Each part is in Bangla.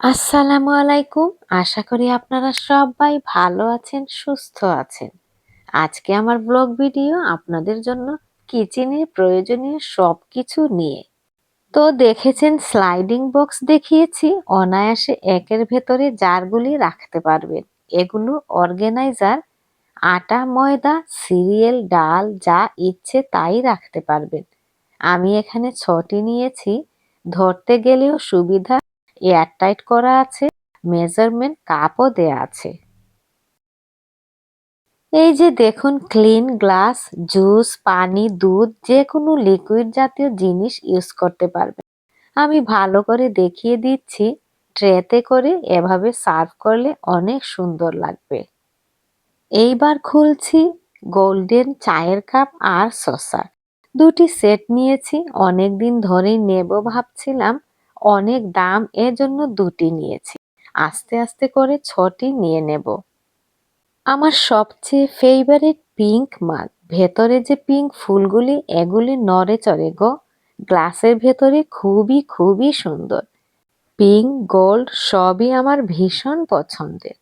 আসসালামু আলাইকুম। আশা করি আপনারা সবাই ভালো আছেন, সুস্থ আছেন। আজকে আমার ব্লগ ভিডিও আপনাদের জন্য কিচেনের প্রয়োজনীয় সব কিছু নিয়ে। তো দেখেছেন স্লাইডিং বক্স দেখিয়েছি, অনায়াসে একের ভেতরে জারগুলি রাখতে পারবেন। এগুলো অর্গানাইজার আটা, ময়দা সিরিয়াল ডাল, যা ইচ্ছে তাই রাখতে পারবেন। আমি এখানে ছটি নিয়েছি, ধরতে গেলেও সুবিধা এয়ারটাইট করা আছে, মেজারমেন্ট কাপও দেয়া আছে। এই যে দেখুন, ক্লিন গ্লাস, জুস, পানি, দুধ যে কোনো লিকুইড জাতীয় জিনিস ইউজ করতে পারবেন। আমি ভালো করে দেখিয়ে দিচ্ছি, ট্রেতে করে এভাবে সার্ভ করলে অনেক সুন্দর লাগবে। এইবার খুলছি, গোল্ডেন চায়ের কাপ আর সসা দুটি সেট নিয়েছি অনেক দিন ধরেই নেব ভাবছিলাম অনেক দাম এজন্য দুটি নিয়েছি। আস্তে আস্তে করে ছটি নিয়ে নেব। আমার সবচেয়ে ফেভারিট পিঙ্ক মাগ ভেতরে যে পিঙ্ক ফুলগুলি, এগুলি নড়ে চড়ে গো। গ্লাসের ভেতরে খুবই খুবই সুন্দর। পিঙ্ক গোল্ড সবই আমার ভীষণ পছন্দের।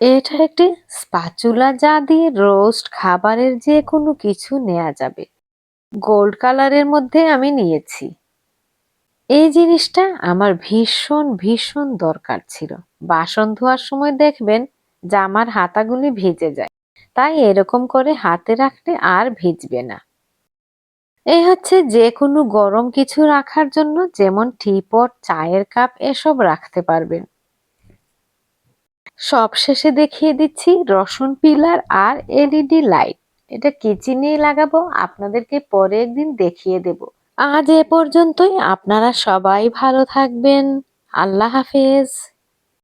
এটা একটি স্পাচুলা যা দিয়ে রোস্ট খাবারের যে কোনো কিছু নেওয়া যাবে। গোল্ড কালারের মধ্যে আমি নিয়েছি। এই জিনিসটা আমার ভীষণ ভীষণ দরকার ছিল। বাসন ধোয়ার সময় দেখবেন জামার হাতাগুলি ভিজে যায়। তাই এরকম করে হাতে রাখলে আর ভিজবে না। এই হচ্ছে যে কোনো গরম কিছু রাখার জন্য যেমন টিপট, চায়ের কাপ এসব রাখতে পারবেন। সব শেষে দেখিয়ে দিচ্ছি রসুন পিলার আর এলইডি লাইট। এটা কিচেনেই লাগাবো, আপনাদেরকে পরে একদিন দেখিয়ে দেব। আজ এ পর্যন্তই। আপনারা সবাই ভালো থাকবেন। আল্লাহ হাফেজ।